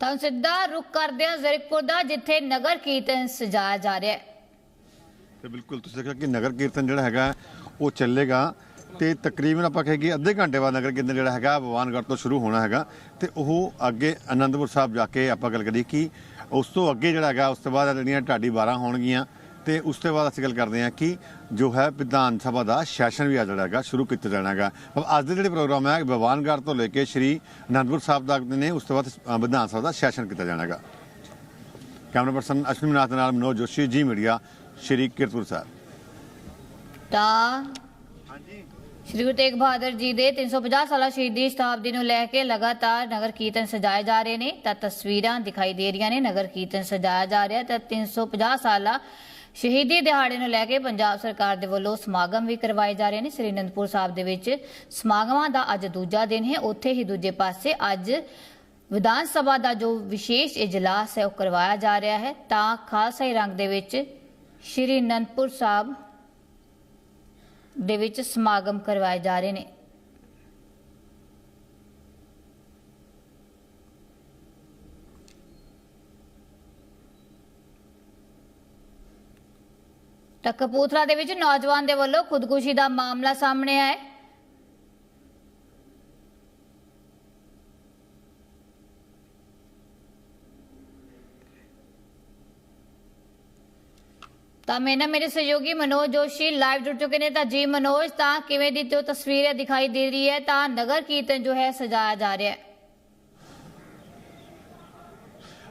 ਤਾਂ ਸਿੱਧਾ ਰੁਕ ਕਰਦੇ ਹਾਂ ਜ਼ਰੀਕਪੁਰ ਦਾ, ਜਿੱਥੇ ਨਗਰ ਕੀਰਤਨ ਸਜਾਇਆ ਜਾ ਰਿਹਾ ਹੈ। ਤੇ ਬਿਲਕੁਲ, ਤੁਸੀਂ ਦੇਖਿਆ ਕਿ ਨਗਰ ਕੀਰਤਨ ਜਿਹੜਾ ਹੈਗਾ, ਉਹ ਚੱਲੇਗਾ। ਤੇ ਤਕਰੀਬਨ ਆਪਾਂ ਕਹੇ ਅੱਧੇ ਘੰਟੇ ਬਾਅਦ ਨਗਰ ਕੀਰਤਨ ਜਿਹੜਾ ਹੈਗਾ ਭਗਵਾਨਗੜ੍ਹ ਤੋਂ ਸ਼ੁਰੂ ਹੋਣਾ ਹੈਗਾ। ਤੇ ਉਹ ਅੱਗੇ ਆਨੰਦਪੁਰ ਸਾਹਿਬ ਜਾ ਕੇ ਆਪਾਂ ਗੱਲ ਕਰੀਏ ਕਿ ਉਸ ਤੋਂ ਅੱਗੇ ਜਿਹੜਾ ਹੈਗਾ, ਉਸ ਤੋਂ ਬਾਅਦ ਜਿਹੜੀਆਂ ਢਾਡੀ 12 ਹੋਣਗੀਆਂ। ਤੇ ਉਸ ਤੋਂ ਬਾਅਦ ਅਸੀਂ ਗੱਲ ਕਰਦੇ ਹਾਂ ਕਿ ਜੋ ਹੈ ਵਿਧਾਨ ਸਭਾ ਦਾ ਸੈਸ਼ਨ ਵੀ ਆ ਜਿਹੜਾ ਹੈਗਾ, ਸ਼ੁਰੂ ਕੀਤਾ ਜਾਣਾ ਹੈਗਾ। ਅੱਜ ਦੇ ਜਿਹੜੇ ਪ੍ਰੋਗਰਾਮ ਹੈ ਭਗਵਾਨਗੜ੍ਹ ਤੋਂ ਲੈ ਕੇ ਸ਼੍ਰੀ ਆਨੰਦਪੁਰ ਸਾਹਿਬ ਤੱਕ ਨੇ, ਉਸ ਤੋਂ ਬਾਅਦ ਵਿਧਾਨ ਸਭਾ ਦਾ ਸੈਸ਼ਨ ਕੀਤਾ ਜਾਣਾ ਹੈਗਾ। ਕੈਮਰਾ ਪਰਸਨ ਅਸ਼ਵਨੀ ਨਾਥ ਨਾਲ ਮਨੋਜ ਜੋਸ਼ੀ, ਜੀ ਮੀਡੀਆ, ਸ਼੍ਰੀ ਕੀਰਤਪੁਰ ਸਾਹਿਬ। ਤਾਂ ਸ਼੍ਰੀ ਗੁਰੂ ਤੇਗ ਬਹਾਦਰ ਜੀ ਦੇ 350 ਸਾਲਾ ਸ਼ਹੀਦੀ ਸ਼ਤਾਬਦੀ ਨੂੰ ਲੈ ਕੇ ਲਗਾਤਾਰ ਨਗਰ ਕੀਰਤਨ ਸਜਾਏ ਜਾ ਰਹੇ ਨੇ। ਤਾਂ ਤਸਵੀਰਾਂ ਦਿਖਾਈ ਦੇ ਰਹੀਆਂ ਨੇ, ਨਗਰ ਕੀਰਤਨ ਸਜਾਇਆ ਜਾ ਰਿਹਾ ਤਾਂ 350 ਸਾਲਾ ਸ਼ਹੀਦੀ ਦਿਹਾੜੇ ਨੂੰ ਲੈ ਕੇ ਪੰਜਾਬ ਸਰਕਾਰ ਦੇ ਵੱਲੋਂ ਸਮਾਗਮ ਵੀ ਕਰਵਾਏ ਜਾ ਰਹੇ ਨੇ। ਸ੍ਰੀ ਅਨੰਦਪੁਰ ਸਾਹਿਬ ਦੇ ਵਿੱਚ ਸਮਾਗਮਾਂ ਦਾ ਅੱਜ ਦੂਜਾ ਦਿਨ ਹੈ। ਉੱਥੇ ਹੀ ਦੂਜੇ ਪਾਸੇ ਅੱਜ ਵਿਧਾਨ ਸਭਾ ਦਾ ਜੋ ਵਿਸ਼ੇਸ਼ ਇਜਲਾਸ ਹੈ, ਉਹ ਕਰਵਾਇਆ ਜਾ ਰਿਹਾ ਹੈ। ਤਾਂ ਖਾਲਸਾ ਰੰਗ ਦੇ ਵਿੱਚ ਸ਼੍ਰੀ ਅਨੰਦਪੁਰ ਸਾਹਿਬ ਦੇ ਵਿੱਚ ਸਮਾਗਮ ਕਰਵਾਏ ਜਾ ਰਹੇ ਨੇ। ਤਾਂ ਕਪੂਰਥਲਾ ਦੇ ਵਿੱਚ ਨੌਜਵਾਨ ਦੇ ਵੱਲੋਂ ਖੁਦਕੁਸ਼ੀ ਦਾ ਮਾਮਲਾ ਸਾਹਮਣੇ ਆਇਆ ਹੈ। ਤਾਂ ਮੈਂ ਨਾ ਮੇਰੇ ਸਹਿਯੋਗੀ ਮਨੋਜ ਜੋਸ਼ੀ ਲਾਈਵ ਜੁੜ ਚੁੱਕੇ ਨੇ। ਤਾਂ ਜੀ ਮਨੋਜ, ਤਾਂ ਕਿਵੇਂ ਦੀ ਜੋ ਤਸਵੀਰ ਦਿਖਾਈ ਦੇ ਰਹੀ ਹੈ? ਤਾਂ ਨਗਰ ਕੀਰਤਨ ਜੋ ਹੈ, ਸਜਾਇਆ ਜਾ ਰਿਹਾ ਹੈ ਆ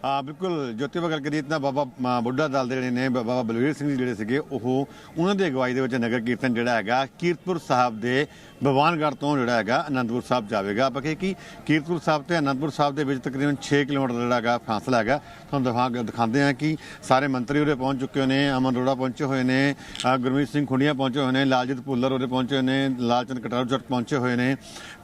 ਬਿਲਕੁਲ ਜੋਤੀ ਬਗਲ ਕਰੀਏ ਤਾਂ ਬਾਬਾ ਬੁੱਢਾ ਦਲ ਦੇ ਜਿਹੜੇ ਨੇ, ਬਾਬਾ ਬਲਵੀਰ ਸਿੰਘ ਜੀ ਜਿਹੜੇ ਸੀਗੇ, ਉਹ ਉਹਨਾਂ ਦੀ ਅਗਵਾਈ ਦੇ ਵਿੱਚ ਨਗਰ ਕੀਰਤਨ ਜਿਹੜਾ ਹੈਗਾ, ਕੀਰਤਪੁਰ ਸਾਹਿਬ ਦੇ ਭਗਵਾਨਗੜ੍ਹ ਤੋਂ ਜਿਹੜਾ ਹੈਗਾ, ਅਨੰਦਪੁਰ ਸਾਹਿਬ ਜਾਵੇਗਾ। ਆਪਾਂ ਕਹੇ ਕਿ ਕੀਰਤਪੁਰ ਸਾਹਿਬ ਤੇ ਅਨੰਦਪੁਰ ਸਾਹਿਬ ਦੇ ਵਿੱਚ ਤਕਰੀਬਨ 6 ਕਿਲੋਮੀਟਰ ਜਿਹੜਾ ਹੈਗਾ ਫਾਸਲਾ ਹੈਗਾ। ਤੁਹਾਨੂੰ ਦਿਖਾ, ਦਿਖਾਉਂਦੇ ਆ ਕਿ ਸਾਰੇ ਮੰਤਰੀ ਉਰੇ ਪਹੁੰਚ ਚੁੱਕੇ ਨੇ, ਅਮਨ ਅਰੋੜਾ ਪਹੁੰਚੇ ਹੋਏ ਨੇ ਗੁਰਮੀਤ ਸਿੰਘ ਖੁੰਡੀਆਂ ਪਹੁੰਚੇ ਹੋਏ ਨੇ, ਲਾਲਜੀਤ ਭੁੱਲਰ ਉਰੇ ਪਹੁੰਚੇ ਹੋਏ ਨੇ, ਲਾਲਚੰਦ ਕਟਾਰੂ ਜੱਟ ਪਹੁੰਚੇ ਹੋਏ ਨੇ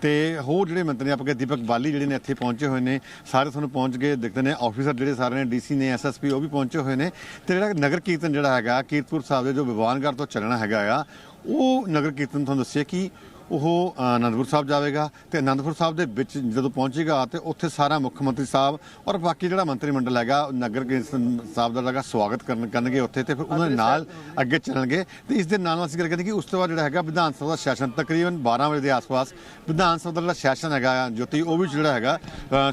ਤੇ ਹੋਰ ਜਿਹੜੇ ਮੰਤਰੀ ਆਪਾਂ ਕਹੇ ਦੀਪਕ ਬਾਲੀ ਜਿਹੜੇ ਨੇ ਇੱਥੇ ਪਹੁੰਚੇ ਹੋਏ ਨੇ, ਸਾਰੇ ਤੁਹਾਨੂੰ ਪਹੁੰਚ ਕੇ ਦੇਖਦੇ ਨੇ ਆਫੀਸਰ ਜਿਹੜੇ ਸਾਰੇ ਨੇ ਡੀਸੀ ਨੇ ਐਸਐਸਪੀ ਉਹ ਵੀ ਪਹੁੰਚੇ ਹੋਏ ਨੇ ਤੇ ਜਿਹੜਾ ਨਗਰ ਕੀਰਤਨ ਜਿਹੜਾ ਹੈਗਾ, ਕੀਰਤਪੁਰ ਸਾਹਿਬ ਦੇ ਜੋ ਵਿਵਾਨਗੜ੍ਹ ਤੋਂ ਚੱਲਣਾ ਹੈਗਾ ਆ, ਉਹ ਨਗਰ ਕੀਰਤਨ ਤੁਹਾਨੂੰ ਦੱਸਿਆ ਕਿ ਉਹ ਅਨੰਦਪੁਰ ਸਾਹਿਬ ਜਾਵੇਗਾ ਤੇ ਅਨੰਦਪੁਰ ਸਾਹਿਬ ਦੇ ਵਿੱਚ ਜਦੋਂ ਪਹੁੰਚੇਗਾ ਤੇ ਉੱਥੇ ਸਾਰਾ ਮੁੱਖ ਮੰਤਰੀ ਸਾਹਿਬ ਔਰ ਬਾਕੀ ਜਿਹੜਾ ਮੰਤਰੀ ਮੰਡਲ ਹੈਗਾ ਨਗਰ ਕੀਰਤਨ ਸਾਹਿਬ ਦਾ ਲਗਾ ਸਵਾਗਤ ਕਰਨ ਕਰਨਗੇ ਉੱਥੇ ਤੇ ਫਿਰ ਉਹਨਾਂ ਦੇ ਨਾਲ ਅੱਗੇ ਚੱਲਣਗੇ ਤੇ ਇਸ ਦੇ ਨਾਲ ਨਾਲ ਅਸੀਂ ਗੱਲ ਕਰੀਏ ਕਿ ਉਸ ਤੋਂ ਬਾਅਦ ਜਿਹੜਾ ਹੈਗਾ ਵਿਧਾਨ ਸਭਾ ਦਾ ਸੈਸ਼ਨ ਤਕਰੀਬਨ 12 ਵਜੇ ਦੇ ਆਸ-ਪਾਸ ਵਿਧਾਨ ਸਭਾ ਦਾ ਜਿਹੜਾ ਸੈਸ਼ਨ ਹੈਗਾ ਜੋਤੀ ਉਹ ਵੀ ਜਿਹੜਾ ਹੈਗਾ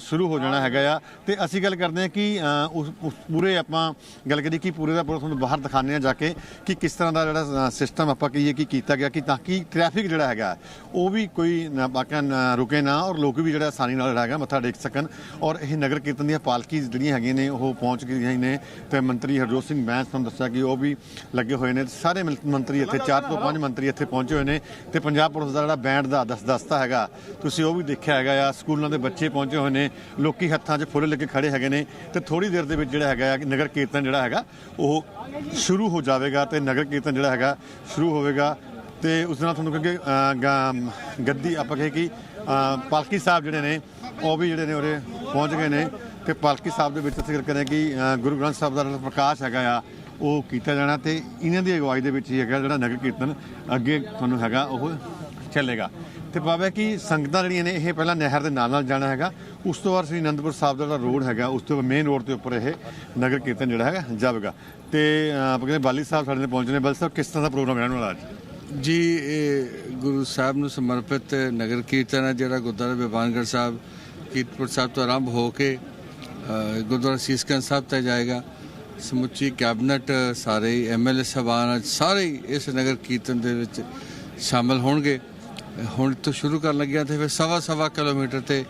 ਸ਼ੁਰੂ ਹੋ ਜਾਣਾ ਹੈਗਾ ਆ ਤੇ ਅਸੀਂ ਗੱਲ ਕਰਦੇ ਹਾਂ ਕਿ ਉਸ ਪੂਰੇ ਆਪਾਂ ਗੱਲ ਕਰੀਏ ਕਿ ਪੂਰੇ ਦਾ ਪੂਰਾ ਤੁਹਾਨੂੰ ਬਾਹਰ ਦਿਖਾਉਂਦੇ ਆ ਜਾ ਕੇ ਕਿ ਕਿਸ ਤਰ੍ਹਾਂ ਦਾ ਜਿਹੜਾ ਸਿਸਟਮ ਆਪਾਂ ਕਹੀਏ ਕਿ ਕੀਤਾ ਗਿਆ ਕਿ ਤਾਂ ਕਿ ਟ੍ਰੈਫਿਕ ਜਿਹੜਾ ਹੈਗਾ ਉਹ ਵੀ ਕੋਈ ਨਾ ਬਾਕਾਂ ਨਾ ਰੁਕੇ ਨਾ ਔਰ ਲੋਕ ਵੀ ਜਿਹੜਾ ਆਸਾਨੀ ਨਾਲ ਜਿਹੜਾ ਹੈਗਾ ਮੱਥਾ ਟੇਕ ਸਕਣ। ਔਰ ਇਹ ਨਗਰ ਕੀਰਤਨ ਦੀਆਂ ਪਾਲਕੀ ਜਿਹੜੀਆਂ ਹੈਗੀਆਂ ਨੇ ਉਹ ਪਹੁੰਚ ਗਈਆਂ ਨੇ ਤੇ ਮੰਤਰੀ ਹਰਜੋਤ ਸਿੰਘ ਬੈਂਸ ਤੁਹਾਨੂੰ ਦੱਸਿਆ ਕਿ ਉਹ ਵੀ ਲੱਗੇ ਹੋਏ ਨੇ। ਸਾਰੇ ਮੰ- ਮੰਤਰੀ ਇੱਥੇ ਚਾਰ ਤੋਂ ਪੰਜ ਮੰਤਰੀ ਇੱਥੇ ਪਹੁੰਚੇ ਹੋਏ ਨੇ ਤੇ ਪੰਜਾਬ ਪੁਲਿਸ ਦਾ ਜਿਹੜਾ ਬੈਂਡ ਦਾ ਦਸ ਦਸਤਾ ਹੈਗਾ ਤੁਸੀਂ ਉਹ ਵੀ ਦੇਖਿਆ ਹੈਗਾ ਆ ਸਕੂਲਾਂ ਦੇ ਬੱਚੇ ਪਹੁੰਚੇ ਹੋਏ ਨੇ ਲੋਕੀ ਹੱਥਾਂ 'ਚ ਫੁੱਲ ਲੈ ਕੇ ਖੜੇ ਹੈਗੇ ਨੇ ਤੇ ਥੋੜੀ ਦੇਰ ਦੇ ਵਿੱਚ ਜਿਹੜਾ ਹੈਗਾ ਨਗਰ ਕੀਰਤਨ ਜਿਹੜਾ ਹੈਗਾ ਉਹ ਸ਼ੁਰੂ ਹੋ ਜਾਵੇਗਾ ਤੇ ਨਗਰ ਕੀਰਤਨ ਜਿਹੜਾ ਹੈਗਾ ਸ਼ੁਰੂ ਹੋਵੇਗਾ। ਤੇ ਉਸ ਨਾਲ ਤੁਹਾਨੂੰ ਕਿਉਂਕਿ ਅ, ਗੱਦੀ ਆਪਾਂ ਕਹੇ ਕਿ ਪਾਲਕੀ ਸਾਹਿਬ ਜਿਹੜੇ ਨੇ ਉਹ ਵੀ ਜਿਹੜੇ ਨੇ ਉਰੇ ਪਹੁੰਚ ਗਏ ਨੇ। ਤੇ ਪਾਲਕੀ ਸਾਹਿਬ ਦੇ ਵਿੱਚ ਅਸੀਂ ਗੱਲ ਕਰਾਂ ਕਿ ਗੁਰੂ ਗ੍ਰੰਥ ਸਾਹਿਬ ਦਾ ਜਿਹੜਾ ਪ੍ਰਕਾਸ਼ ਹੈਗਾ ਆ ਉਹ ਕੀਤਾ ਜਾਣਾ ਤੇ ਇਹਨਾਂ ਦੀ ਅਗਵਾਈ ਦੇ ਵਿੱਚ ਹੀ ਹੈਗਾ ਜਿਹੜਾ ਨਗਰ ਕੀਰਤਨ ਅੱਗੇ ਤੁਹਾਨੂੰ ਹੈਗਾ ਉਹ ਚੱਲੇਗਾ। ਤੇ ਬਾਬਾ ਕਿ ਸੰਗਤਾਂ ਜਿਹੜੀਆਂ ਨੇ ਇਹ ਪਹਿਲਾਂ ਨਹਿਰ ਦੇ ਨਾਲ ਨਾਲ ਜਾਣਾ ਹੈਗਾ। ਉਸ ਤੋਂ ਬਾਅਦ ਸ੍ਰੀ ਅਨੰਦਪੁਰ ਸਾਹਿਬ ਦਾ ਜਿਹੜਾ ਰੋਡ ਹੈਗਾ ਉਸ ਤੋਂ ਮੇਨ ਰੋਡ ਦੇ ਉੱਪਰ ਇਹ ਨਗਰ ਕੀਰਤਨ ਜਿਹੜਾ ਹੈਗਾ ਜਾਵੇਗਾ। ਤੇ ਅ, ਆਪਾਂ ਕਹਿੰਦੇ ਬਾਲੀ ਸਾਹਿਬ ਸਾਡੇ ਨਾਲ ਪਹੁੰਚਣੇ ਬਾਲੀ ਸਾਹਿਬ ਕਿਸ ਤਰ੍ਹਾਂ ਦਾ ਪ੍ਰੋਗਰਾਮ ਰਹਿਣ ਵਾਲਾ ਅੱਜ? ਜੀ, ਇਹ ਗੁਰੂ ਸਾਹਿਬ ਨੂੰ ਸਮਰਪਿਤ ਨਗਰ ਕੀਰਤਨ ਹੈ, ਜਿਹੜਾ ਗੁਰਦੁਆਰਾ ਬਿਵਾਨਗੜ੍ਹ ਸਾਹਿਬ, ਕੀਰਤਪੁਰ ਸਾਹਿਬ ਤੋਂ ਆਰੰਭ ਹੋ ਕੇ ਗੁਰਦੁਆਰਾ ਸੀਸਗੰਜ ਸਾਹਿਬ ਤੱਕ ਜਾਏਗਾ। ਸਮੁੱਚੀ ਕੈਬਨਿਟ, ਸਾਰੇ ਐਮਐਲਏ ਸਭਾਨ ਅੱਜ ਸਾਰੇ ਹੀ ਇਸ ਨਗਰ ਕੀਰਤਨ ਦੇ ਵਿੱਚ ਸ਼ਾਮਲ ਹੋਣਗੇ। ਹੁਣ ਤੋਂ ਸ਼ੁਰੂ ਕਰਨ ਲੱਗਿਆ ਤੇ ਫਿਰ ਸਵਾ ਸਵਾ ਕਿਲੋਮੀਟਰ ਤੇ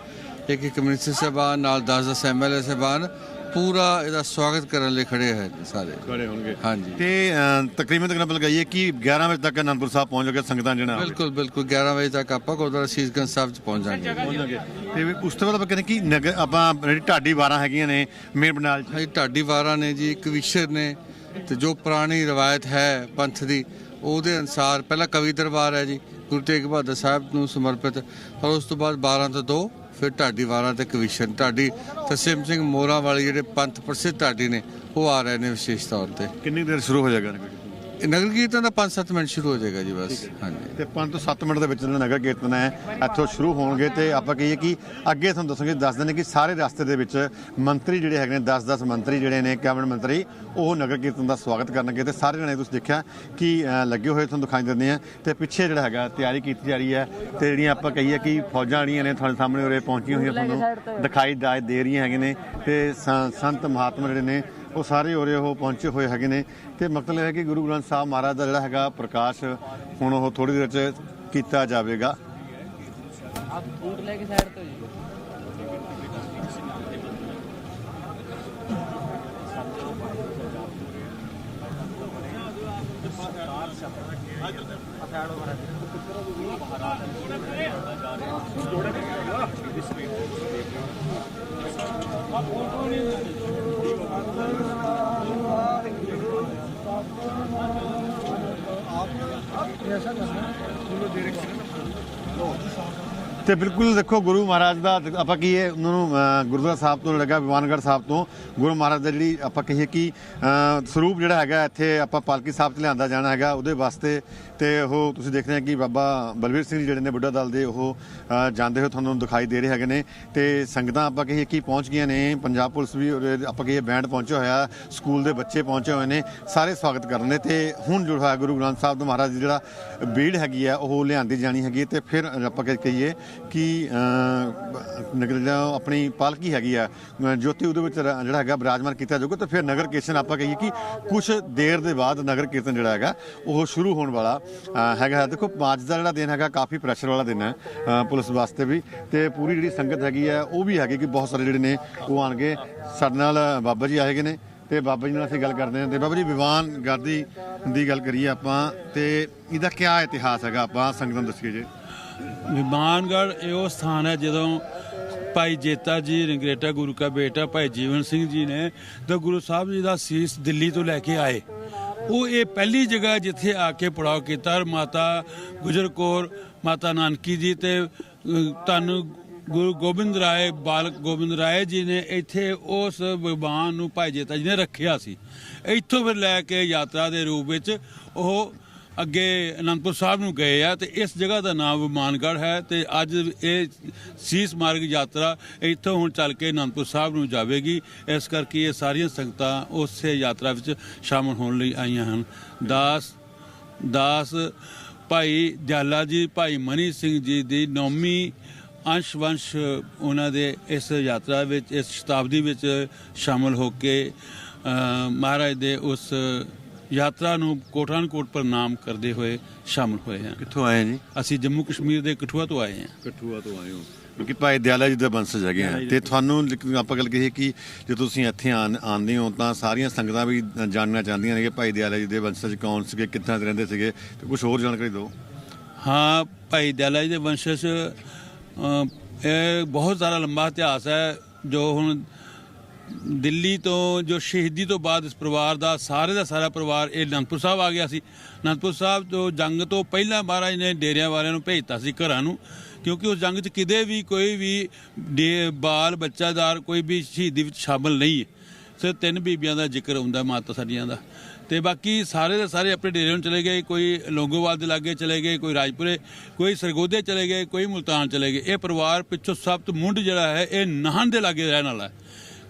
ਇੱਕ ਇੱਕ ਮਿਨਿਸਟਰ ਸਾਹਿਬਾਨ, ਨਾਲ 10-10 ਐਮਐਲਏ ਸਾਹਿਬਾਨ ਪੂਰਾ ਇਹਦਾ ਸਵਾਗਤ ਕਰਨ ਲਈ ਖੜੇ ਨੇ ਸਾਰੇ। ਖੜੇ ਹੋਣਗੇ। ਹਾਂਜੀ। ਤੇ ਅ, ਤਕਰੀਬਨ ਤਕਰੀਬਨ ਲਗਾਈਏ ਕਿ 11 ਵਜੇ ਤੱਕ ਅਨੰਦਪੁਰ ਸਾਹਿਬ ਪਹੁੰਚ ਜਾਗੇ ਸੰਗਤਾਂ ਜਿਹੜਾ ਬਿਲਕੁਲ ਬਿਲਕੁਲ 11 ਵਜੇ ਤੱਕ ਆਪਾਂ ਗੁਰਦੁਆਰਾ ਸੀਸਗੰਜ ਸਾਹਿਬ ਚ ਪਹੁੰਚ ਜਾਗੇ ਤੇ ਵੀ ਉਸ ਤੋਂ ਬਾਅਦ ਆਪਾਂ ਕਹਿੰਦੇ ਕਿ ਨਗਰ ਆਪਾਂ ਜਿਹੜੀ ਢਾਡੀ 12 ਹੈਗੀਆਂ ਨੇ ਮੇਰ ਬਨਾਲ ਹਾਂ ਢਾਡੀ ਵਾਰਾਂ ਨੇ ਜੀ ਇੱਕ ਵਿਸ਼ਰ ਨੇ ਤੇ ਜੋ ਪੁਰਾਣੀ ਰਵਾਇਤ ਹੈ ਪੰਥ ਦੀ ਉਹਦੇ ਅਨਸਾਰ ਪਹਿਲਾ ਕਵੀ ਦਰਬਾਰ ਹੈ ਜੀ ਗੁਰੂ ਤੇਗ ਬਹਾਦਰ ਸਾਹਿਬ ਨੂੰ ਸਮਰਪਿਤ ਔਰ ਉਸ ਤੋਂ ਬਾਅਦ 12 ਤੋਂ 2 ਫਿਰ ਢਾਡੀ ਵਾਰਾਂ ਤੇ ਕਵਿਸ਼ਨ ਢਾਡੀ ਤਸੀਮ ਸਿੰਘ ਮੋਰਾ ਵਾਲੇ ਜਿਹੜੇ ਪੰਥ ਪ੍ਰਸਿੱਧ ਢਾਡੀ ਨੇ, ਉਹ ਆ ਰਹੇ ਨੇ ਵਿਸ਼ੇਸ਼ ਤੌਰ ਤੇ। ਕਿੰਨੀ ਦੇਰ ਸ਼ੁਰੂ ਹੋ ਜਾਏਗਾ? ਇਹ ਨਗਰ ਕੀਰਤਨ ਦਾ 5-7 ਮਿੰਟ ਸ਼ੁਰੂ ਹੋ ਜਾਏਗਾ ਜੀ ਬਸ ਹਾਂਜੀ। ਤੇ 5 ਤੋਂ 7 ਮਿੰਟ ਦੇ ਵਿੱਚ ਜਿਹੜਾ ਨਗਰ ਕੀਰਤਨ ਹੈ ਇੱਥੋਂ ਸ਼ੁਰੂ ਹੋਣਗੇ ਤੇ ਆਪਾਂ ਕਹੀਏ ਕਿ ਅੱਗੇ ਤੁਹਾਨੂੰ ਦੱਸਾਂਗੇ ਦੱਸ ਦਿੰਦੇ ਕਿ ਸਾਰੇ ਰਸਤੇ ਦੇ ਵਿੱਚ ਮੰਤਰੀ ਜਿਹੜੇ ਹੈਗੇ ਨੇ 10-10 ਮੰਤਰੀ ਜਿਹੜੇ ਨੇ ਕੈਬਨਿਟ ਮੰਤਰੀ ਉਹ ਨਗਰ ਕੀਰਤਨ ਦਾ ਸਵਾਗਤ ਕਰਨਗੇ ਤੇ ਸਾਰੇ ਜਣੇ ਤੁਸੀਂ ਦੇਖਿਆ ਕਿ ਲੱਗੇ ਹੋਏ ਤੁਹਾਨੂੰ ਦਿਖਾਈ ਦਿੰਦੇ ਆ ਤੇ ਪਿੱਛੇ ਜਿਹੜਾ ਹੈਗਾ ਤਿਆਰੀ ਕੀਤੀ ਜਾ ਰਹੀ ਹੈ ਤੇ ਜਿਹੜੀਆਂ ਆਪਾਂ ਕਹੀਏ ਕਿ ਫੌਜਾਂ ਜਿਹੜੀਆਂ ਨੇ ਤੁਹਾਡੇ ਸਾਹਮਣੇ ਉਰੇ ਪਹੁੰਚੀਆਂ ਹੋਈਆਂ ਤੁਹਾਨੂੰ ਦਿਖਾਈ ਦਾ ਰਹੀਆਂ ਹੈਗੇ ਨੇ ਤੇ ਸੰਤ ਮਹਾਤਮਾ ਜਿਹੜੇ ਨੇ ਉਹ ਸਾਰੇ ਉਰੇ ਉਹ ਪਹੁੰਚੇ ਹੋਏ ਹੈਗੇ ਨੇ। ਤੇ ਮਤਲਬ ਹੈ ਕਿ ਗੁਰੂ ਗ੍ਰੰਥ ਸਾਹਿਬ ਮਹਾਰਾਜ ਦਾ ਜਿਹੜਾ ਹੈਗਾ ਪ੍ਰਕਾਸ਼ ਹੁਣ ਉਹ ਥੋੜੀ ਦੇਰ ਚ ਕੀਤਾ ਜਾਵੇਗਾ। ਤੇ आप ऐसा करना पूरे डायरेक्शन में लो जी साहब ਬਿਲਕੁਲ ਦੇਖੋ ਗੁਰੂ ਮਹਾਰਾਜ ਦਾ ਆਪਾਂ ਕਹੀਏ ਉਹਨਾਂ ਨੂੰ ਗੁਰਦੁਆਰਾ ਸਾਹਿਬ ਤੋਂ ਲੱਗਾ ਵਿਵਾਨਗੜ੍ਹ ਸਾਹਿਬ ਤੋਂ, ਗੁਰੂ ਮਹਾਰਾਜ ਦਾ ਜਿਹੜੀ ਆਪਾਂ ਕਹੀਏ ਕਿ ਸਰੂਪ ਜਿਹੜਾ ਹੈਗਾ ਇੱਥੇ ਆਪਾਂ ਪਾਲਕੀ ਸਾਹਿਬ ਤੇ ਲਿਆਂਦਾ ਜਾਣਾ ਹੈਗਾ ਉਹਦੇ ਵਾਸਤੇ ਤੇ ਉਹ ਤੁਸੀਂ ਦੇਖ ਰਹੇ ਹੋ ਕਿ ਬਾਬਾ ਬਲਵੀਰ ਸਿੰਘ ਜੀ ਜਿਹੜੇ ਨੇ ਬੁੱਢਾ ਦਲ ਦੇ ਉਹ ਜਾਂਦੇ ਹੋਏ ਤੁਹਾਨੂੰ ਦਿਖਾਈ ਦੇ ਰਹੇ ਹੈਗੇ ਨੇ ਤੇ ਸੰਗਤਾਂ ਆਪਾਂ ਕਹੀਏ ਕਿ ਪਹੁੰਚ ਗਈਆਂ ਨੇ, ਪੰਜਾਬ ਪੁਲਿਸ ਵੀ ਆਪਾਂ ਕਹੀਏ ਬੈਂਡ ਪਹੁੰਚਿਆ ਹੋਇਆ, ਸਕੂਲ ਦੇ ਬੱਚੇ ਪਹੁੰਚੇ ਹੋਏ ਨੇ, ਸਾਰੇ ਸਵਾਗਤ ਕਰਨ ਨੇ ਤੇ ਹੁਣ ਜੋ ਹੈ ਗੁਰੂ ਗ੍ਰੰਥ ਸਾਹਿਬ ਦਾ ਮਹਾਰਾਜ ਦੀ ਜਿਹੜਾ ਬੀੜ ਹੈਗੀ ਆ ਉਹ ਲਿਆਂਦੀ ਜਾਣੀ ਹੈਗੀ ਹੈ ਤੇ ਫਿਰ ਆਪਾਂ ਕਹਿ- ਕਹੀਏ ਕਿ ਅਹ, ਨਗਰ ਜਿਹੜਾ ਆਪਣੀ ਪਾਲਕੀ ਹੈਗੀ ਆ ਜੋਤੀ ਉਹਦੇ ਵਿੱਚ ਰ- ਜਿਹੜਾ ਹੈਗਾ ਬਿਰਾਜਮਾਨ ਕੀਤਾ ਜਾਊਗਾ ਤੇ ਫਿਰ ਨਗਰ ਕੀਰਤਨ ਆਪਾਂ ਕਹੀਏ ਕਿ ਕੁਝ ਦੇਰ ਦੇ ਬਾਅਦ ਨਗਰ ਕੀਰਤਨ ਜਿਹੜਾ ਹੈਗਾ ਉਹ ਸ਼ੁਰੂ ਹੋਣ ਵਾਲਾ ਅਹ, ਹੈਗਾ ਦੇਖੋ ਅੱਜ ਦਾ ਜਿਹੜਾ ਦਿਨ ਹੈਗਾ ਕਾਫੀ ਪ੍ਰੈਸ਼ਰ ਵਾਲਾ ਦਿਨ ਹੈ ਪੁਲਿਸ ਵਾਸਤੇ ਵੀ ਤੇ ਪੂਰੀ ਜਿਹੜੀ ਸੰਗਤ ਹੈਗੀ ਆ ਉਹ ਵੀ ਹੈਗੀ ਕਿ ਬਹੁਤ ਸਾਰੇ ਜਿਹੜੇ ਨੇ ਉਹ ਆਣਗੇ। ਸਾਡੇ ਨਾਲ ਬਾਬਾ ਜੀ ਆਏਗੇ ਨੇ ਤੇ ਬਾਬਾ ਜੀ ਨਾਲ ਅਸੀਂ ਗੱਲ ਕਰਦੇ ਹਾਂ ਤੇ ਬਾਬਾ ਜੀ ਵਿਵਾਨ ਗਾਦੀ ਦੀ ਗੱਲ ਕਰੀਏ ਆਪਾਂ ਤੇ ਇਹਦਾ ਕੀ ਇਤਿਹਾਸ ਹੈਗਾ ਆਪਾਂ ਸੰਗਤ ਨੂੰ ਦੱਸੀਏ ਜੀ। ਵਿਮਾਨਗੜ ਉਹ ਸਥਾਨ ਹੈ ਜਦੋਂ ਭਾਈ ਜੇਤਾ ਜੀ, ਰੰਗਰੇਟਾ ਗੁਰੂ ਕਾ ਬੇਟਾ ਭਾਈ ਜੀਵਨ ਸਿੰਘ ਜੀ ਨੇ ਤਾਂ ਗੁਰੂ ਸਾਹਿਬ ਜੀ ਦਾ ਸੀਸ ਦਿੱਲੀ ਤੋਂ ਲੈ ਕੇ ਆਏ। ਉਹ ਇਹ ਪਹਿਲੀ ਜਗ੍ਹਾ ਜਿੱਥੇ ਆ ਕੇ ਪੜਾਅ ਕੀਤਾ ਮਾਤਾ ਗੁਜਰ ਕੌਰ, ਮਾਤਾ ਨਾਨਕੀ ਜੀ ਤੇ ਤੁਹਾਨੂੰ ਗੁਰੂ ਗੋਬਿੰਦ ਰਾਏ, ਬਾਲਕ ਗੋਬਿੰਦ ਰਾਏ ਜੀ ਨੇ ਇੱਥੇ ਉਸ ਵਿਮਾਨ ਨੂੰ ਭਾਈ ਜੇਤਾ ਜੀ ਨੇ ਰੱਖਿਆ ਸੀ। ਇੱਥੋਂ ਫਿਰ ਲੈ ਕੇ ਯਾਤਰਾ ਦੇ ਰੂਪ ਵਿੱਚ ਉਹ ਅੱਗੇ ਅਨੰਦਪੁਰ ਸਾਹਿਬ ਨੂੰ ਗਏ ਆ ਤੇ ਇਸ ਜਗ੍ਹਾ ਦਾ ਨਾਮ ਵਿਮਾਨਗੜ੍ਹ ਹੈ ਤੇ ਅੱਜ ਇਹ ਸੀਸ ਮਾਰਗ ਯਾਤਰਾ ਇੱਥੋਂ ਹੁਣ ਚੱਲ ਕੇ ਅਨੰਦਪੁਰ ਸਾਹਿਬ ਨੂੰ ਜਾਵੇਗੀ। ਇਸ ਕਰਕੇ ਇਹ ਸਾਰੀਆਂ ਸੰਗਤਾਂ ਉਸੇ ਯਾਤਰਾ ਵਿੱਚ ਸ਼ਾਮਲ ਹੋਣ ਲਈ ਆਈਆਂ ਹਨ। ਦਾਸ ਦਾਸ ਭਾਈ ਜਾਲਾ ਜੀ, ਭਾਈ ਮਨੀ ਸਿੰਘ ਜੀ ਦੀ ਨੌਮੀ ਅੰਸ਼ ਵੰਸ਼ ਉਹਨਾਂ ਦੇ ਇਸ ਯਾਤਰਾ ਵਿੱਚ, ਇਸ ਸ਼ਤਾਬਦੀ ਵਿੱਚ ਸ਼ਾਮਲ ਹੋ ਕੇ ਮਹਾਰਾਜ ਦੇ ਉਸ ਯਾਤਰਾ ਨੂੰ ਕੋਟਾਨ ਕੋਟ ਪ੍ਰਣਾਮ ਕਰਦੇ ਹੋਏ ਸ਼ਾਮਲ ਹੋਏ ਹਾਂ। ਕਿੱਥੋਂ ਆਏ ਜੀ? ਅਸੀਂ ਜੰਮੂ ਕਸ਼ਮੀਰ ਦੇ ਕਠੂਆ ਤੋਂ ਆਏ ਹਾਂ। ਕਠੂਆ ਤੋਂ ਆਏ ਹੋ। ਕਿਉਂਕਿ ਭਾਈ ਦਿਆਲਾ ਜੀ ਦੇ ਬੰਸਜ ਹੈਗੇ ਆ। ਤੇ ਤੁਹਾਨੂੰ ਆਪਾਂ ਗੱਲ ਕਹੀਏ ਕਿ ਜੇ ਤੁਸੀਂ ਇੱਥੇ ਆਉਂਦੇ ਹੋ ਤਾਂ ਸਾਰੀਆਂ ਸੰਗਤਾਂ ਵੀ ਜਾਣਨਾ ਚਾਹੁੰਦੀਆਂ ਨੇ ਕਿ ਭਾਈ ਦਿਆਲਾ ਜੀ ਦੇ ਬੰਸਜ ਕੌਣ ਸੀਗੇ ਕਿੱਥਾਂ ਦੇ ਰਹਿੰਦੇ ਸੀਗੇ? ਤੇ ਕੁਝ ਹੋਰ ਜਾਣਕਾਰੀ ਦਿਓ। ਹਾਂ ਭਾਈ ਦਿਆਲਾ ਜੀ ਦੇ ਵੰਸ਼ਜ ਅ, ਇਹ ਬਹੁਤ ਸਾਰਾ ਲੰਬਾ ਇਤਿਹਾਸ ਹੈ ਜੋ ਹੁਣ ਦਿੱਲੀ ਤੋਂ ਜੋ ਸ਼ਹੀਦੀ ਤੋਂ ਬਾਅਦ ਇਸ ਪਰਿਵਾਰ ਦਾ ਸਾਰੇ ਦਾ ਸਾਰਾ ਪਰਿਵਾਰ ਇਹ ਅਨੰਦਪੁਰ ਸਾਹਿਬ ਆ ਗਿਆ ਸੀ। ਅਨੰਦਪੁਰ ਸਾਹਿਬ ਤੋਂ ਜੰਗ ਤੋਂ ਪਹਿਲਾਂ ਮਹਾਰਾਜ ਨੇ ਡੇਰਿਆਂ ਵਾਲਿਆਂ ਨੂੰ ਭੇਜਤਾ ਸੀ ਘਰਾਂ ਨੂੰ, ਕਿਉਂਕਿ ਉਸ ਜੰਗ 'ਚ ਕਿਤੇ ਵੀ ਕੋਈ ਵੀ ਡੇ- ਬਾਲ, ਬੱਚਾਦਾਰ ਕੋਈ ਵੀ ਸ਼ਹੀਦੀ ਵਿੱਚ ਸ਼ਾਮਲ ਨਹੀਂ ਹੈ। ਸਿਰ ਤਿੰਨ ਬੀਬੀਆਂ ਦਾ ਜ਼ਿਕਰ ਹੁੰਦਾ, ਮਾਤਾ ਸਾਡੀਆਂ ਦਾ। ਤੇ ਬਾਕੀ ਸਾਰੇ ਦੇ ਸਾਰੇ ਆਪਣੇ ਡੇਰੇ ਨੂੰ ਚਲੇ ਗਏ, ਕੋਈ ਲੋਂਗੋਵਾਲ ਦੇ ਲਾਗੇ ਚਲੇ ਗਏ, ਕੋਈ ਰਾਜਪੁਰੇ, ਕੋਈ ਸਰਗੋਦੇ ਚਲੇ ਗਏ, ਕੋਈ ਮੁਲਤਾਨ ਚਲੇ ਗਏ। ਇਹ ਪਰਿਵਾਰ ਪਿੱਛੋਂ ਸਭ ਤੋਂ ਮੁੰਡ ਜਿਹੜਾ ਹੈ, ਇਹ ਨਾਹਨ ਦੇ ਲਾਗੇ ਰਹਿਣ ਵਾਲਾ ਹੈ।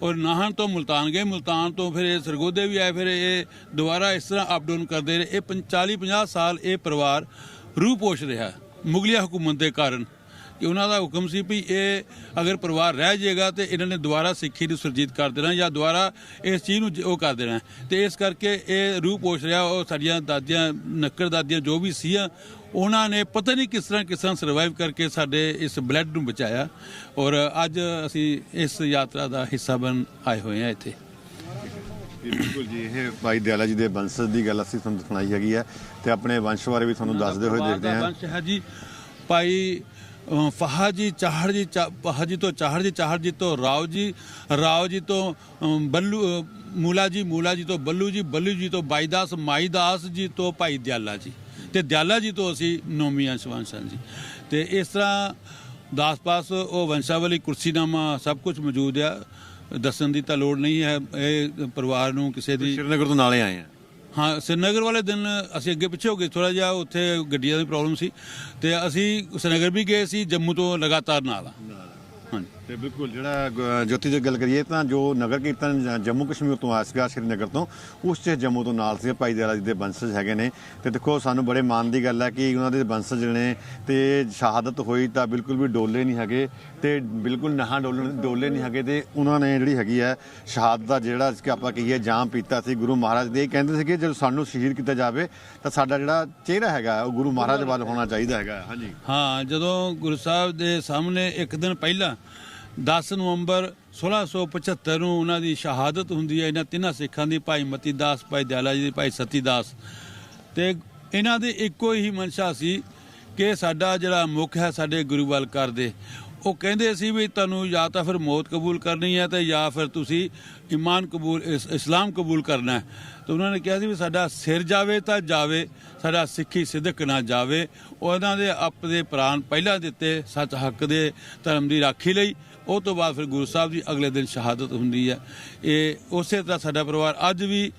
ਔਰ ਨਾਹਨ ਤੋਂ ਮੁਲਤਾਨ ਗਏ। ਮੁਲਤਾਨ ਤੋਂ ਫਿਰ ਇਹ ਸਰਗੋਦੇ ਵੀ ਆਏ। ਫਿਰ ਇਹ ਦੁਬਾਰਾ ਇਸ ਤਰ੍ਹਾਂ ਅਪ ਡਾਊਨ ਕਰਦੇ ਰਹੇ। ਇਹ 45 50 ਸਾਲ ਇਹ ਪਰਿਵਾਰ ਰੂਹ ਪੋਸ਼ ਰਿਹਾ ਮੁਗਲਿਆ ਹਕੂਮਤ ਦੇ ਕਾਰਨ। ਕਿ ਉਹਨਾਂ ਦਾ ਹੁਕਮ ਸੀ ਵੀ ਇਹ ਅਗਰ ਪਰਿਵਾਰ ਰਹਿ ਜਾਏਗਾ ਤੇ ਇਹਨਾਂ ਨੇ ਦੁਬਾਰਾ ਸਿੱਖੀ ਨੂੰ ਸੁਰਜੀਤ ਕਰ ਦੇਣਾ ਜਾਂ ਦੁਬਾਰਾ ਇਸ ਚੀਜ਼ ਨੂੰ ਉਹ ਕਰ ਦੇਣਾ ਤੇ ਇਸ ਕਰਕੇ ਇਹ ਰੂਹ ਪੋਸ਼ ਰਿਹਾ। ਉਹ ਸਾਡੀਆਂ ਦਾਦੀਆਂ, ਨੱਕਰ ਦਾਦੀਆਂ ਜੋ ਵੀ ਸੀਆਂ ਉਹਨਾਂ ਨੇ ਪਤਾ ਨਹੀਂ ਕਿਸ ਤਰ੍ਹਾਂ ਕਿਸ ਤਰ੍ਹਾਂ ਸਰਵਾਈਵ ਕਰਕੇ ਸਾਡੇ ਇਸ ਬਲੱਡ ਨੂੰ ਬਚਾਇਆ ਔਰ ਅੱਜ ਅਸੀਂ ਇਸ ਯਾਤਰਾ ਦਾ ਹਿੱਸਾ ਬਣ ਆਏ ਹੋਏ ਹਾਂ ਇੱਥੇ। ਬਿਲਕੁਲ ਜੀ ਇਹ ਭਾਈ ਦਿਆਲਾ ਜੀ ਦੇ ਬੰਸਜ ਦੀ ਗੱਲ ਅਸੀਂ ਤੁਹਾਨੂੰ ਸੁਣਾਈ ਹੈਗੀ ਹੈ ਤੇ ਆਪਣੇ ਵੰਸ਼ ਬਾਰੇ ਵੀ ਤੁਹਾਨੂੰ ਦੱਸਦੇ ਹੋਏ ਦੇਖਦੇ ਹਾਂ। ਵੰਸ਼ ਹੈ ਜੀ ਭਾਈ ਅ, ਫਹਾਦ ਜੀ ਚਾਹੜ ਜੀ ਫਹਾਦ ਜੀ ਤੋਂ ਚਾਹੜ ਜੀ ਚਾਹੜ ਜੀ ਤੋਂ ਰਾਓ ਜੀ ਰਾਓ ਜੀ ਤੋਂ ਬੱਲੂ ਮੂਲਾ ਜੀ ਮੂਲਾ ਜੀ ਤੋਂ ਬੱਲੂ ਜੀ ਬੱਲੂ ਜੀ ਤੋਂ ਬਾਈਦਾਸ ਮਾਈਦਾਸ ਜੀ ਤੋਂ ਭਾਈ ਦਿਆਲਾ ਜੀ। ਤੇ ਦਿਆਲਾ ਜੀ ਤੋਂ ਅਸੀਂ ਨੌਮੀਆਂ ਸ਼ਵੰਸ਼ਾਂ ਜੀ। ਤੇ ਇਸ ਤਰ੍ਹਾਂ ਦਾਸ ਪਾਸ ਉਹ ਵੰਸ਼ਾਵਲੀ ਕੁਰਸੀਨਾਮਾ ਸਭ ਕੁਝ ਮੌਜੂਦ ਆ। ਦੱਸਣ ਦੀ ਤਾਂ ਲੋੜ ਨਹੀਂ ਹੈ। ਇਹ ਪਰਿਵਾਰ ਨੂੰ ਕਿਸੇ ਦੀ ਸ਼੍ਰੀਨਗਰ ਤੋਂ ਨਾਲੇ ਆਏ ਆ। ਹਾਂ ਸ੍ਰੀਨਗਰ ਵਾਲੇ ਦਿਨ ਅਸੀਂ ਅੱਗੇ ਪਿੱਛੇ ਹੋ ਗਏ। ਥੋੜਾ ਜਿਹਾ ਉੱਥੇ ਗੱਡੀਆਂ ਦੀ ਪ੍ਰੋਬਲਮ ਸੀ। ਤੇ ਅਸੀਂ ਸ੍ਰੀਨਗਰ ਵੀ ਗਏ ਸੀ। ਜੰਮੂ ਤੋਂ ਲਗਾਤਾਰ ਨਾਲ ਹਾਂਜੀ। ਤੇ ਬਿਲਕੁਲ ਜਿਹੜਾ ਜੋਤੀ ਦੀ ਗੱਲ ਕਰੀਏ ਤਾਂ ਜੋ ਨਗਰ ਕੀਰਤਨ ਜੰਮੂ ਕਸ਼ਮੀਰ ਤੋਂ ਆਇਆ ਸੀਗਾ ਸ਼੍ਰੀਨਗਰ ਤੋਂ, ਉਸ 'ਚ ਜੰਮੂ ਤੋਂ ਨਾਲ ਸੀ ਭਾਈ ਦਿਆਲਾ ਜੀ ਦੇ ਬੰਸਜ ਹੈਗੇ ਨੇ। ਤੇ ਦੇਖੋ, ਸਾਨੂੰ ਬੜੇ ਮਾਣ ਦੀ ਗੱਲ ਹੈ ਕਿ ਉਹਨਾਂ ਦੇ ਬੰਸਜ ਨੇ ਤੇ ਸ਼ਹਾਦਤ ਹੋਈ ਤਾਂ ਬਿਲਕੁਲ ਵੀ ਡੋਲੇ ਨਹੀਂ ਹੈਗੇ ਤੇ ਬਿਲਕੁਲ ਨਹਾ ਡੋਲਣ, ਡੋਲੇ ਨਹੀਂ ਹੈਗੇ ਤੇ ਉਹਨਾਂ ਨੇ ਜਿਹੜੀ ਹੈਗੀ ਹੈ ਸ਼ਹਾਦਤ ਦਾ ਜਿਹੜਾ ਕਿ ਆਪਾਂ ਕਹੀਏ ਜਾਮ ਪੀਤਾ ਸੀ ਗੁਰੂ ਮਹਾਰਾਜ ਦੇ। ਇਹ ਕਹਿੰਦੇ ਸੀ ਕਿ ਜਦੋਂ ਸਾਨੂੰ ਸ਼ਹੀਦ ਕੀਤਾ ਜਾਵੇ ਤਾਂ ਸਾਡਾ ਜਿਹੜਾ ਚਿਹਰਾ ਹੈਗਾ, ਉਹ ਗੁਰੂ ਮਹਾਰਾਜ ਵੱਲ ਹੋਣਾ ਚਾਹੀਦਾ ਹੈਗਾ। ਹਾਂਜੀ। ਹਾਂ, ਜਦੋਂ ਗੁਰੂ ਸਾਹਿਬ ਦੇ ਸਾਹਮਣੇ ਇੱਕ ਦਿਨ ਪਹਿਲਾਂ 10 ਨਵੰਬਰ 1675 ਨੂੰ ਉਹਨਾਂ ਦੀ ਸ਼ਹਾਦਤ ਹੁੰਦੀ ਹੈ। ਇਹਨਾਂ ਤਿੰਨਾਂ ਸਿੱਖਾਂ ਦੀ, ਭਾਈ ਮਤੀ ਦਾਸ, ਭਾਈ ਦਿਆਲਾ ਜੀ ਦੀ, ਭਾਈ ਸਤੀ ਦਾਸ। ਤੇ ਇਹਨਾਂ ਦੀ ਇੱਕੋ ਹੀ ਮਨਸ਼ਾ ਸੀ ਕਿ ਸਾਡਾ ਜਿਹੜਾ ਮੁੱਖ ਹੈ, ਸਾਡੇ ਗੁਰੂ ਵੱਲ ਕਰਦੇ ਉਹ ਕਹਿੰਦੇ ਸੀ ਵੀ ਤੁਹਾਨੂੰ ਜਾਂ ਤਾਂ ਫਿਰ ਮੌਤ ਕਬੂਲ ਕਰਨੀ ਹੈ ਤੇ ਜਾਂ ਫਿਰ ਤੁਸੀਂ ਈਮਾਨ ਕਬੂਲ, ਇਸ- ਇਸਲਾਮ ਕਬੂਲ ਕਰਨਾ ਹੈ। ਤੇ ਉਹਨਾਂ ਨੇ ਕਿਹਾ ਸੀ ਵੀ ਸਾਡਾ ਸਿਰ ਜਾਵੇ ਤਾਂ ਜਾਵੇ, ਸਾਡਾ ਸਿੱਖੀ ਸਿਦਕ ਨਾ ਜਾਵੇ। ਉਹਨਾਂ ਦੇ ਆਪਣੇ ਪ੍ਰਾਣ ਪਹਿਲਾਂ ਦਿੱਤੇ, ਸੱਚ ਹੱਕ ਦੇ ਧਰਮ ਦੀ ਰਾਖੀ ਲਈ। ਉਹ ਤੋਂ ਬਾਅਦ ਫਿਰ ਗੁਰੂ ਸਾਹਿਬ ਦੀ ਅਗਲੇ ਦਿਨ ਸ਼ਹਾਦਤ ਹੁੰਦੀ ਹੈ। ਇਹ ਉਸੇ ਤਰ੍ਹਾਂ ਸਾਡਾ ਪਰਿਵਾਰ ਅੱਜ ਵੀ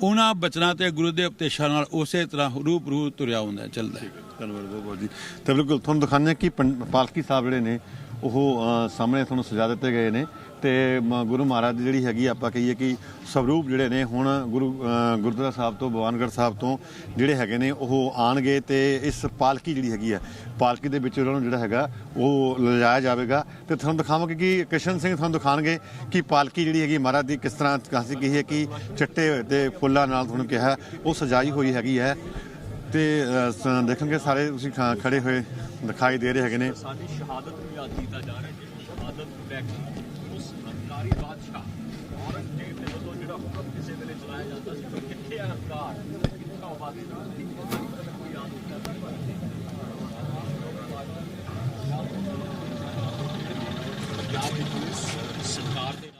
ਉਹਨਾਂ ਬਚਨਾਂ ਤੇ ਗੁਰੂ ਦੇ ਉਪਦੇਸ਼ਾਂ ਨਾਲ ਉਸੇ ਤਰ੍ਹਾਂ ਰੂਪ ਰੂਪ ਤੁਰਿਆ ਹੁੰਦਾ ਚੱਲਦਾ ਧੰਨਵਾਦ ਬਹੁਤ ਬਹੁਤ ਜੀ। ਤੇ ਬਿਲਕੁਲ ਤੁਹਾਨੂੰ ਦਿਖਾਉਂਦੇ ਹਾਂ ਕਿ ਪੰ- ਪਾਲਕੀ ਸਾਹਿਬ ਜਿਹੜੇ ਨੇ ਉਹ ਸਾਹਮਣੇ ਤੁਹਾਨੂੰ ਸਜਾ ਦਿੱਤੇ ਗਏ ਨੇ। ਤੇ, ਮ- ਗੁਰੂ ਮਹਾਰਾਜ ਦੀ ਜਿਹੜੀ ਹੈਗੀ ਆਪਾਂ ਕਹੀਏ ਕਿ ਸਵਰੂਪ ਜਿਹੜੇ ਨੇ, ਹੁਣ ਗੁਰੂ ਗੁਰਦੁਆਰਾ ਸਾਹਿਬ ਤੋਂ ਭਵਾਨਗੜ੍ਹ ਸਾਹਿਬ ਤੋਂ ਜਿਹੜੇ ਹੈਗੇ ਨੇ, ਉਹ ਆਣਗੇ ਤੇ ਇਸ ਪਾਲਕੀ ਜਿਹੜੀ ਹੈਗੀ ਹੈ, ਪਾਲਕੀ ਦੇ ਵਿੱਚ ਉਹਨਾਂ ਨੂੰ ਜਿਹੜਾ ਹੈਗਾ, ਉਹ ਲਿਜਾਇਆ ਜਾਵੇਗਾ। ਤੇ ਤੁਹਾਨੂੰ ਦਿਖਾਵਾਂਗੇ ਕਿ ਕ੍ਰਿਸ਼ਨ ਸਿੰਘ ਤੁਹਾਨੂੰ ਦਿਖਾਣਗੇ ਕਿ ਪਾਲਕੀ ਜਿਹੜੀ ਹੈਗੀ, ਮਹਾਰਾਜ ਦੀ ਕਿਸ ਤਰ੍ਹਾਂ ਕਾਸੀ ਕੀ ਹੈ ਕਿ ਚਿੱਟੇ ਹੋਏ ਤੇ ਫੁੱਲਾਂ ਨਾਲ ਤੁਹਾਨੂੰ ਕਿਹਾ, ਉਹ ਸਜਾਈ ਹੋਈ ਹੈਗੀ ਹੈ। ਤੇ ਦੇਖਣਗੇ ਸਾਰੇ ਤੁਸੀਂ ਖੜੇ ਹੋਏ ਦਿਖਾਈ ਦੇ ਰਹੇ ਹੈਗੇ ਨੇ। ਸਾਡੀ ਸ਼ਹਾਦਤ ਨੂੰ ਯਾਦ ਕੀਤਾ ਜਾ ਰਿਹਾ ਹੈ ਸ਼ਹਾਦਤ ਬੈਕ ਉਸ ਹੰਕਾਰੀ ਬਾਦਸ਼ਾਹ ਔਰੰਗਜ਼ੇਬ ਦੇ ਵੱਲੋਂ ਜਿਹੜਾ ਹੁਕਮ ਕਿਸੇ ਵੇਲੇ ਚਲਾਇਆ ਜਾਂਦਾ ਸੀ ਕਿੱਥੇ ਹੰਕਾਰ? ਕਿੱਥੇ ਆਬਾਦੀ ਦਾ ਕੋਈ ਯਾਦ ਨਹੀਂ ਕਰਦਾ। ਸਰਕਾਰ ਦੇ